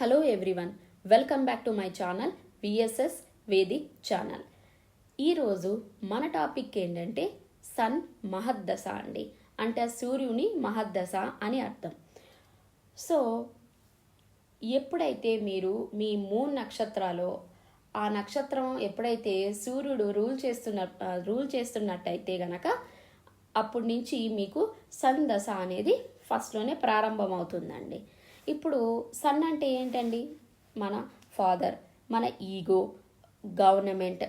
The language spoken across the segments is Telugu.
Hello everyone welcome back to my channel VSS Vedic channel ఈరోజు మన టాపిక్ ఏంటంటే సన్ మహద్దశ అండి. అంటే సూర్యుని మహద్దశ అని అర్థం. సో ఎప్పుడైతే మీరు మీ మూన్ నక్షత్రాలో ఆ నక్షత్రం ఎప్పుడైతే సూర్యుడు రూల్ చేస్తున్న రూల్ చేస్తున్నట్టయితే గనక అప్పటి నుంచి మీకు సన్ దశ అనేది ఫస్ట్లోనే ప్రారంభమవుతుందండి. ఇప్పుడు సన్ అంటే ఏంటండి? మన ఫాదర్ మన ఈగో గవర్నమెంట్.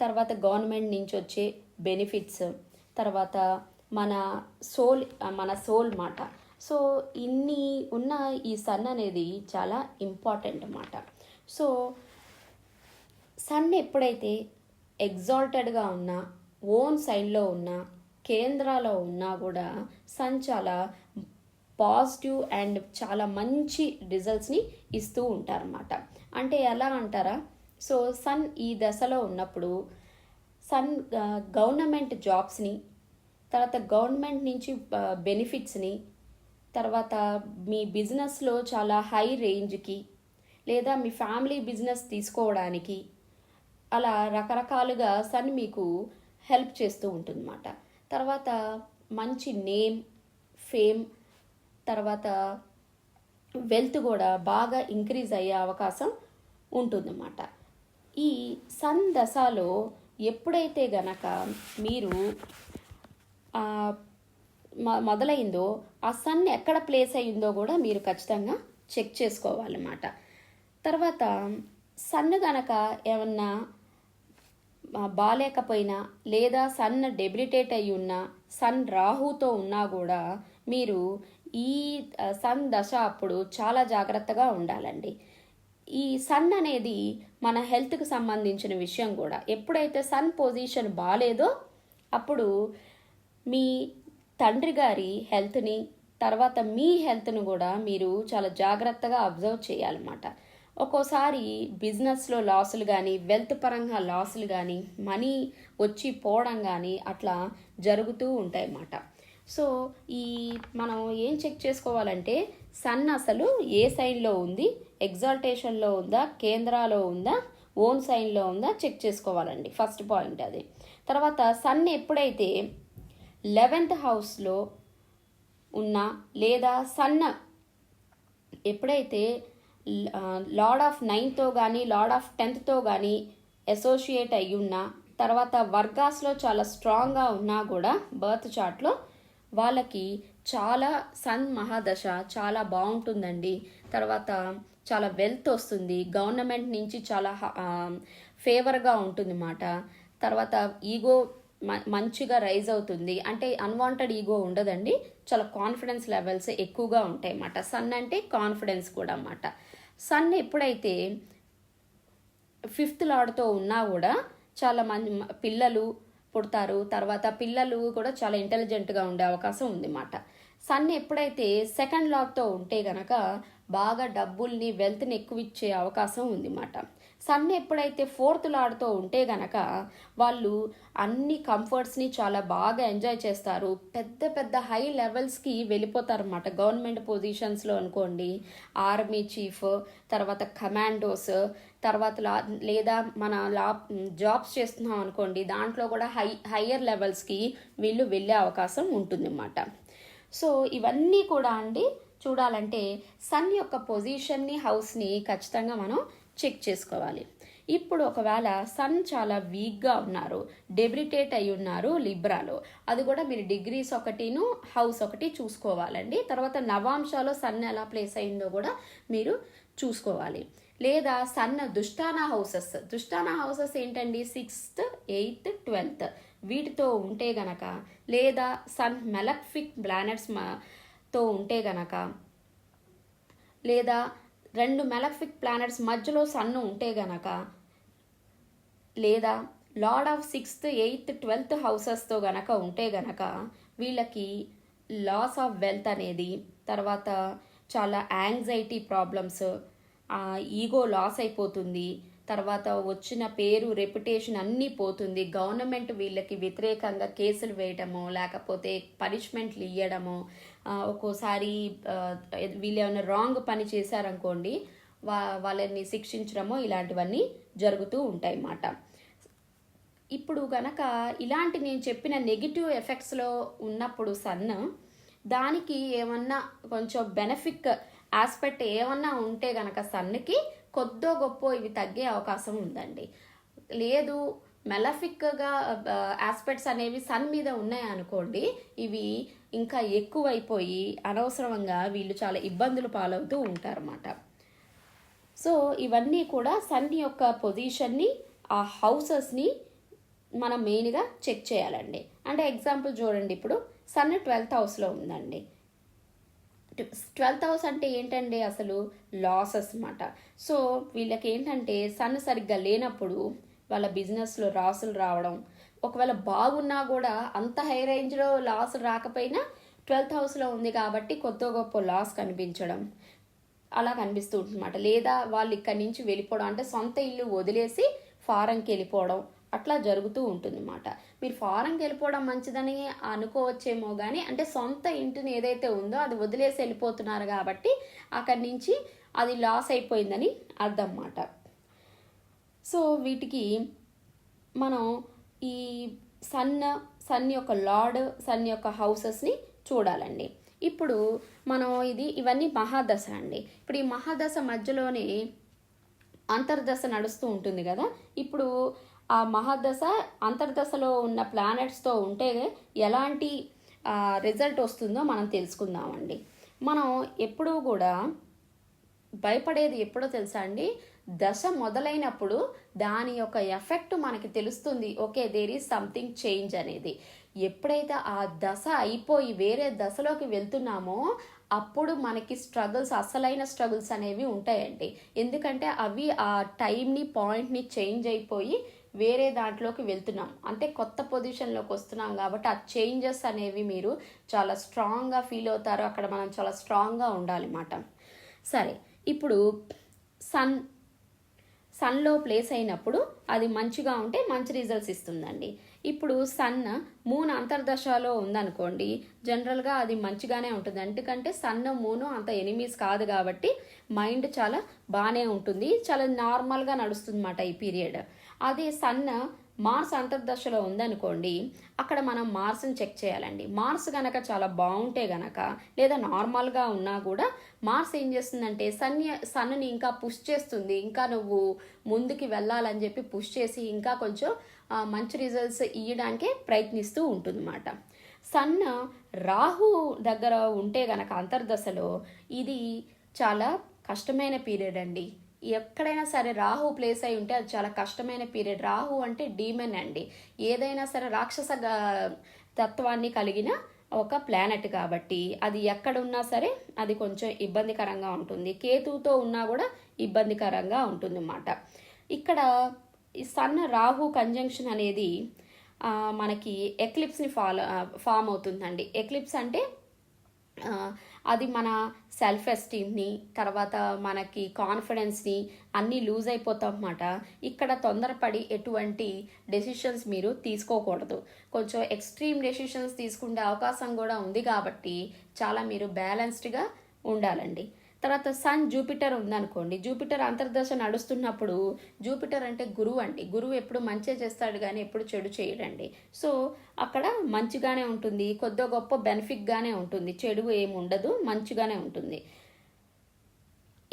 తర్వాత గవర్నమెంట్ నుంచి వచ్చే బెనిఫిట్స్. తర్వాత మన సోల్ మన సోల్ మాట. సో ఇన్ని ఉన్న ఈ సన్ అనేది చాలా ఇంపార్టెంట్ అన్నమాట సో సన్ ఎప్పుడైతే ఎగ్జాల్టెడ్గా ఉన్నా ఓన్ సైన్లో ఉన్నా కేంద్రాలో ఉన్నా కూడా సన్ చాలా పాజిటివ్ అండ్ చాలా మంచి రిజల్ట్స్ని ఇస్తూ ఉంటారన్నమాట. అంటే ఎలా అంటారా? సో సన్ ఈ దశలో ఉన్నప్పుడు సన్ గవర్నమెంట్ జాబ్స్ని తర్వాత గవర్నమెంట్ నుంచి బెనిఫిట్స్ని తర్వాత మీ బిజినెస్లో చాలా హై రేంజ్కి లేదా మీ ఫ్యామిలీ బిజినెస్ తీసుకోవడానికి అలా రకరకాలుగా సన్ మీకు హెల్ప్ చేస్తూ ఉంటుందన్నమాట. తర్వాత మంచి నేమ్ ఫేమ్ తర్వాత వెల్త్ కూడా బాగా ఇంక్రీజ్ అయ్యే అవకాశం ఉంటుందన్నమాట. ఈ సన్ దశలో ఎప్పుడైతే గనక మీరు మొదలైందో ఆ సన్ ఎక్కడ ప్లేస్ అయ్యిందో కూడా మీరు ఖచ్చితంగా చెక్ చేసుకోవాలన్నమాట. తర్వాత సన్ గనక ఏమన్నా ఆ, బాలేకపోయినా లేదా సన్ డెబిలిటేట్ అయి ఉన్నా సన్ రాహుతో ఉన్నా కూడా మీరు ఈ సన్ దశ అప్పుడు చాలా జాగ్రత్తగా ఉండాలండి. ఈ సన్ అనేది మన హెల్త్కి సంబంధించిన విషయం కూడా. ఎప్పుడైతే సన్ పొజిషన్ బాగాలేదో అప్పుడు మీ తండ్రి గారి హెల్త్ని తర్వాత మీ హెల్త్ను కూడా మీరు చాలా జాగ్రత్తగా అబ్జర్వ్ చేయాలన్నమాట. ఒక్కోసారి బిజినెస్లో లాసులు కానీ వెల్త్ పరంగా లాసులు కానీ మనీ వచ్చి పోవడం కానీ అట్లా జరుగుతూ ఉంటాయి అన్నమాట సో ఈ మనం ఏం చెక్ చేసుకోవాలంటే సన్ అసలు ఏ సైన్లో ఉంది ఎగ్జాల్టేషన్లో ఉందా కేంద్రాలో ఉందా ఓన్ సైన్లో ఉందా చెక్ చేసుకోవాలండి. ఫస్ట్ పాయింట్ అది. తర్వాత సన్ ఎప్పుడైతే లెవెంత్ హౌస్లో ఉన్న లేదా సన్ ఎప్పుడైతే లార్డ్ ఆఫ్ నైన్తో కానీ లార్డ్ ఆఫ్ టెన్త్తో కానీ అసోసియేట్ అయ్యి ఉన్నా తర్వాత వర్గాస్లో చాలా స్ట్రాంగ్గా ఉన్నా కూడా బర్త్ చార్ట్లో వాళ్ళకి చాలా సన్ మహాదశ చాలా బాగుంటుందండి. తర్వాత చాలా వెల్త్ వస్తుంది. గవర్నమెంట్ నుంచి చాలా ఫేవర్గా ఉంటుంది మాట తర్వాత ఈగో మ- మంచిగా రైజ్ అవుతుంది. అంటే అన్వాంటెడ్ ఈగో ఉండదండి. చాలా కాన్ఫిడెన్స్ లెవెల్స్ ఎక్కువగా ఉంటాయి అన్నమాట సన్ అంటే కాన్ఫిడెన్స్ కూడా అన్నమాట. సన్ ఎప్పుడైతే ఫిఫ్త్ లాడ్తో ఉన్నా కూడా చాలా మంది పిల్లలు పుడతారు. తర్వాత పిల్లలు కూడా చాలా ఇంటెలిజెంట్గా ఉండే అవకాశం ఉంది అన్నమాట సన్ ఎప్పుడైతే సెకండ్ లాక్తో ఉంటే గనక బాగా డబ్బుల్ని వెల్త్ని ఎక్కువ ఇచ్చే అవకాశం ఉంది అన్నమాట సన్ ఎప్పుడైతే ఫోర్త్ లాడ్తో ఉంటే గనక వాళ్ళు అన్ని కంఫర్ట్స్ని చాలా బాగా ఎంజాయ్ చేస్తారు. పెద్ద పెద్ద హై లెవెల్స్కి వెళ్ళిపోతారన్నమాట. గవర్నమెంట్ పొజిషన్స్లో అనుకోండి ఆర్మీ చీఫ్ తర్వాత కమాండోస్ తర్వాత లా లేదా మన లా జాబ్స్ చేస్తున్నాం అనుకోండి దాంట్లో కూడా హై హయ్యర్ లెవెల్స్కి వీళ్ళు వెళ్ళే అవకాశం ఉంటుందన్నమాట. సో ఇవన్నీ కూడా అండి చూడాలంటే సన్ యొక్క పొజిషన్ని హౌస్ని ఖచ్చితంగా మనం చెక్ చేసుకోవాలి. ఇప్పుడు ఒకవేళ సన్ చాలా వీక్గా ఉన్నారు డెబ్రిటేట్ అయి ఉన్నారు లిబ్రాలో అది కూడా మీరు డిగ్రీస్ ఒకటిను హౌస్ ఒకటి చూసుకోవాలండి. తర్వాత నవాంశాలో సన్ ఎలా ప్లేస్ అయిందో కూడా మీరు చూసుకోవాలి. లేదా sun dusthana houses. Dusthana houses ఏంటండి? Sixth eighth twelfth. వీటితో ఉంటే గనక లేదా సన్ మెలక్ఫిక్ ప్లానెట్స్తో ఉంటే గనక లేదా రెండు మెలక్ఫిక్ ప్లానెట్స్ మధ్యలో సన్ ఉంటే గనక లేదా lord of sixth eighth twelfth హౌసెస్తో గనక ఉంటే గనక వీళ్ళకి లాస్ ఆఫ్ వెల్త్ అనేది తర్వాత చాలా యాంగ్జైటీ ప్రాబ్లమ్స్ ఈగో లాస్ అయిపోతుంది. తర్వాత వచ్చిన పేరు రెప్యుటేషన్ అన్నీ పోతుంది. గవర్నమెంట్ వీళ్ళకి వ్యతిరేకంగా కేసులు వేయడము లేకపోతే పనిష్మెంట్లు ఇవ్వడము ఒక్కోసారి వీళ్ళు ఏమైనా రాంగ్ పని చేశారనుకోండి వా వాళ్ళని శిక్షించడము ఇలాంటివన్నీ జరుగుతూ ఉంటాయి అన్నమాట ఇప్పుడు గనక ఇలాంటి నేను చెప్పిన నెగిటివ్ ఎఫెక్ట్స్లో ఉన్నప్పుడు సన్ దానికి ఏమన్నా కొంచెం బెనిఫిట్ ఆస్పెక్ట్ ఏమన్నా ఉంటే గనక సన్కి కొద్దో గొప్ప ఇవి తగ్గే అవకాశం ఉందండి. లేదు మెలఫిక్గా ఆస్పెక్ట్స్ అనేవి సన్ మీద ఉన్నాయనుకోండి ఇవి ఇంకా ఎక్కువైపోయి అనవసరంగా వీళ్ళు చాలా ఇబ్బందులు పాలవుతూ ఉంటారన్నమాట. సో ఇవన్నీ కూడా సన్ యొక్క పొజిషన్ని ఆ హౌసెస్ని మనం మెయిన్గా చెక్ చేయాలండి. అంటే ఎగ్జాంపుల్ చూడండి ఇప్పుడు సన్ ట్వెల్త్ హౌస్లో ఉందండి. ట్వెల్త్ హౌస్ అంటే ఏంటండి అసలు లాసెస్ అనమాట సో వీళ్ళకి ఏంటంటే సన్ సరిగ్గా లేనప్పుడు వాళ్ళ బిజినెస్లో లాసులు రావడం ఒకవేళ బాగున్నా కూడా అంత హై రేంజ్లో లాస్ రాకపోయినా ట్వెల్త్ హౌస్లో ఉంది కాబట్టి కొత్త గొప్ప లాస్ కనిపించడం అలా కనిపిస్తూ ఉంటుందన్నమాట. లేదా వాళ్ళు ఇక్కడి నుంచి వెళ్ళిపోవడం అంటే సొంత ఇల్లు వదిలేసి ఫారంకి వెళ్ళిపోవడం అట్లా జరుగుతూ ఉంటుందన్నమాట. మీరు ఫారెన్కి వెళ్ళిపోవడం మంచిదని అనుకోవచ్చేమో కానీ అంటే సొంత ఇంటిని ఏదైతే ఉందో అది వదిలేసి వెళ్ళిపోతున్నారు కాబట్టి అక్కడి నుంచి అది లాస్ అయిపోయిందని అర్థం అన్నమాట సో వీటికి మనం ఈ సన్ సన్ యొక్క లార్డ్ సన్ యొక్క హౌసెస్ని చూడాలండి. ఇప్పుడు మనం ఇది ఇవన్నీ మహాదశ అండి. ఇప్పుడు ఈ మహాదశ మధ్యలోనే అంతర్దశ నడుస్తూ ఉంటుంది కదా. ఇప్పుడు ఆ మహాదశ అంతర్దశలో ఉన్న ప్లానెట్స్తో ఉంటే ఎలాంటి రిజల్ట్ వస్తుందో మనం తెలుసుకుందామండి. మనం ఎప్పుడూ కూడా భయపడేది ఎప్పుడో తెలుసా అండి? దశ మొదలైనప్పుడు దాని యొక్క ఎఫెక్ట్ మనకి తెలుస్తుంది. Okay there is something change అనేది. ఎప్పుడైతే ఆ దశ అయిపోయి వేరే దశలోకి వెళ్తున్నామో అప్పుడు మనకి స్ట్రగుల్స్ అసలైన స్ట్రగుల్స్ అనేవి ఉంటాయండి. ఎందుకంటే అవి ఆ టైంని పాయింట్ని చేంజ్ అయిపోయి వేరే దాంట్లోకి వెళ్తున్నాం. అంటే కొత్త పొజిషన్లోకి వస్తున్నాం కాబట్టి ఆ చేంజెస్ అనేవి మీరు చాలా స్ట్రాంగ్గా ఫీల్ అవుతారు అక్కడ మనం చాలా స్ట్రాంగ్గా ఉండాలన్నమాట సరే ఇప్పుడు సన్ సన్లో ప్లేస్ అయినప్పుడు అది మంచిగా ఉంటే మంచి రిజల్ట్స్ ఇస్తుందండి. ఇప్పుడు సన్ మూన్ అంతర్దశలో ఉందనుకోండి జనరల్గా అది మంచిగానే ఉంటుంది. ఎందుకంటే సన్ మూను అంత ఎనిమీస్ కాదు కాబట్టి మైండ్ చాలా బాగానే ఉంటుంది. చాలా నార్మల్గా నడుస్తుంది అన్నమాట ఈ పీరియడ్. అదే సన్ మార్స్ అంతర్దశలో ఉందనుకోండి అక్కడ మనం మార్స్ని చెక్ చేయాలండి. మార్స్ గనక చాలా బాగుంటే గనక లేదా నార్మల్గా ఉన్నా కూడా మార్స్ ఏం చేస్తుందంటే సన్ సన్ని ఇంకా పుష్ చేస్తుంది. ఇంకా నువ్వు ముందుకి వెళ్ళాలని చెప్పి పుష్ చేసి ఇంకా కొంచెం మంచి రిజల్ట్స్ ఇవ్వడానికే ప్రయత్నిస్తూ ఉంటుందన్నమాట. సన్ రాహు దగ్గర ఉంటే గనక అంతర్దశలో ఇది చాలా కష్టమైన పీరియడ్ అండి. ఎక్కడైనా సరే రాహు ప్లేస్ అయి ఉంటే అది చాలా కష్టమైన పీరియడ్. రాహు అంటే డీమెన్ అండి. ఏదైనా సరే రాక్షస తత్వాన్ని కలిగిన ఒక ప్లానెట్ కాబట్టి అది ఎక్కడ ఉన్నా సరే అది కొంచెం ఇబ్బందికరంగా ఉంటుంది. కేతువుతో ఉన్నా కూడా ఇబ్బందికరంగా ఉంటుంది అన్నమాట ఇక్కడ ఈ సన్ రాహు కంజంక్షన్ అనేది మనకి ఎక్లిప్స్ని ఫాలో ఫామ్ అవుతుందండి. ఎక్లిప్స్ అంటే అది మన సెల్ఫ్ ఎస్టీమ్ని తర్వాత మనకి కాన్ఫిడెన్స్ని అన్నీ లూజ్ అయిపోతాం అన్నమాట ఇక్కడ తొందరపడి ఎటువంటి డెసిషన్స్ మీరు తీసుకోకూడదు. కొంచెం ఎక్స్ట్రీమ్ డెసిషన్స్ తీసుకునే అవకాశం కూడా ఉంది కాబట్టి చాలా మీరు బ్యాలెన్స్డ్గా ఉండాలండి. తర్వాత సన్ జూపిటర్ ఉందనుకోండి. జూపిటర్ అంతర్దశ నడుస్తున్నప్పుడు జూపిటర్ అంటే గురువు అండి. గురువు ఎప్పుడు మంచి చేస్తాడు కానీ ఎప్పుడు చెడు చేయడండి. సో అక్కడ మంచిగానే ఉంటుంది. కొద్దిగా గొప్ప బెనిఫిట్గానే ఉంటుంది. చెడు ఏమి ఉండదు. మంచిగానే ఉంటుంది.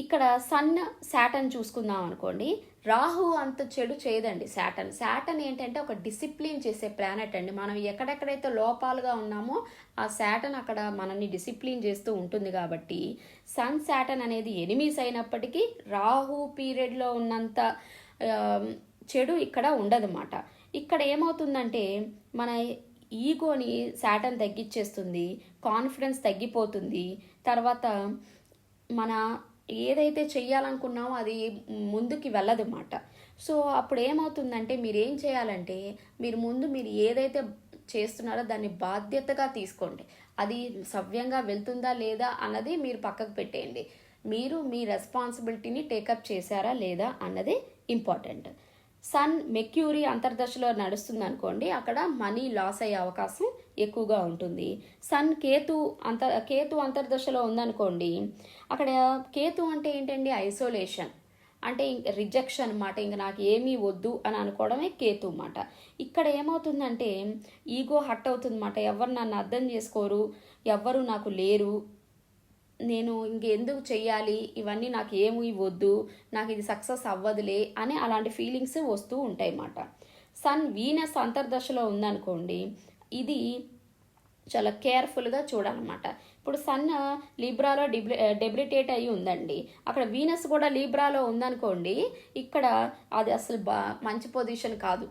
ఇక్కడ సన్ శాటన్ చూసుకుందాం అనుకోండి. రాహు అంత చెడు చేయదండి శాటన్ శాటన్ ఏంటంటే ఒక డిసిప్లిన్ చేసే ప్లానెట్ అండి. మనం ఎక్కడెక్కడైతే లోపాలుగా ఉన్నామో ఆ శాటన్ అక్కడ మనల్ని డిసిప్లిన్ చేస్తూ ఉంటుంది కాబట్టి సన్ శాటన్ అనేది ఎనిమీస్ అయినప్పటికీ రాహు పీరియడ్లో ఉన్నంత చెడు ఇక్కడ ఉండదన్నమాట. ఇక్కడ ఏమవుతుందంటే మన ఈగోని శాటన్ తగ్గించేస్తుంది కాన్ఫిడెన్స్ తగ్గిపోతుంది. తర్వాత మన ఏదైతే చెయ్యాలనుకున్నామో అది ముందుకి వెళ్ళదన్నమాట. సో అప్పుడు ఏమవుతుందంటే మీరు ఏం చేయాలంటే మీరు ముందు మీరు ఏదైతే చేస్తున్నారో దాన్ని బాధ్యతగా తీసుకోండి. అది సవ్యంగా వెళ్తుందా లేదా అన్నది మీరు పక్కకు పెట్టేయండి. మీరు మీ రెస్పాన్సిబిలిటీని టేకప్ చేశారా లేదా అన్నది ఇంపార్టెంట్. సన్ మెక్యూరీ అంతర్దశలో నడుస్తుంది అనుకోండి అక్కడ మనీ లాస్ అయ్యే అవకాశం ఎక్కువగా ఉంటుంది. సన్ కేతు అంత కేతు అంతర్దశలో ఉందనుకోండి అక్కడ కేతు అంటే ఏంటండి? ఐసోలేషన్. అంటే ఇంక రిజెక్షన్ అనమాట ఇంక నాకు ఏమీ వద్దు అని అనుకోవడమే కేతు అన్నమాట. ఇక్కడ ఏమవుతుందంటే ఈగో హట్ అవుతుందన్నమాట. ఎవరు నన్ను అర్థం చేసుకోరు ఎవ్వరు నాకు లేరు నేను ఇంకెందుకు చెయ్యాలి? ఇవన్నీ నాకు ఏమి ఇవ్వద్దు నాకు ఇది సక్సెస్ అవ్వదులే అని అలాంటి ఫీలింగ్స్ వస్తూ ఉంటాయి అన్నమాట. సన్ వీనస్ అంతర్దశలో ఉందనుకోండి ఇది చాలా కేర్ఫుల్గా చూడాలన్నమాట. ఇప్పుడు సన్ లీబ్రాలో డిబ్లి డెబ్రిటేట్ అయి ఉందండి. అక్కడ వీనస్ కూడా లీబ్రాలో ఉందనుకోండి ఇక్కడ అది అసలు బా మంచి పొజిషన్ కాదు.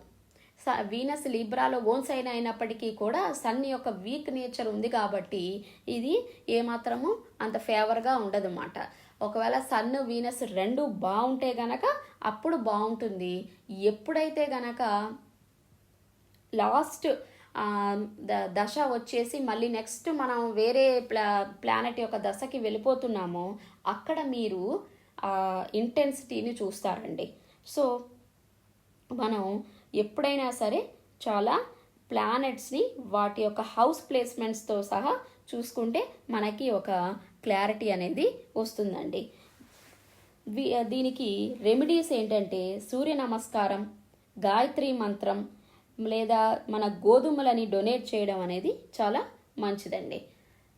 వీనస్ లీబ్రాలో ఓన్ సైన్ అయినప్పటికీ కూడా సన్ యొక్క వీక్ నేచర్ ఉంది కాబట్టి ఇది ఏమాత్రము అంత ఫేవర్గా ఉండదన్నమాట. ఒకవేళ సన్ వీనస్ రెండు బాగుంటే గనక అప్పుడు బాగుంటుంది. ఎప్పుడైతే గనక లాస్ట్ ద- దశ వచ్చేసి మళ్ళీ నెక్స్ట్ మనం వేరే ప్లా ప్లానెట్ యొక్క దశకి వెళ్ళిపోతున్నామో అక్కడ మీరు ఇంటెన్సిటీని చూస్తారండి. సో మనం ఎప్పుడైనా సరే చాలా ప్లానెట్స్ని వాటి యొక్క హౌస్ ప్లేస్మెంట్స్తో సహా చూసుకుంటే మనకి ఒక క్లారిటీ అనేది వస్తుందండి. దీనికి రెమెడీస్ ఏంటంటే సూర్య నమస్కారం గాయత్రి మంత్రం లేదా మన గోధుమలని డొనేట్ చేయడం అనేది చాలా మంచిదండి.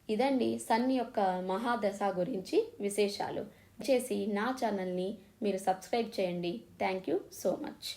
ఇదండి సన్ యొక్క మహాదశ గురించి విశేషాలు. చేసి నా ఛానల్ని మీరు సబ్స్క్రైబ్ చేయండి. Thank you so much.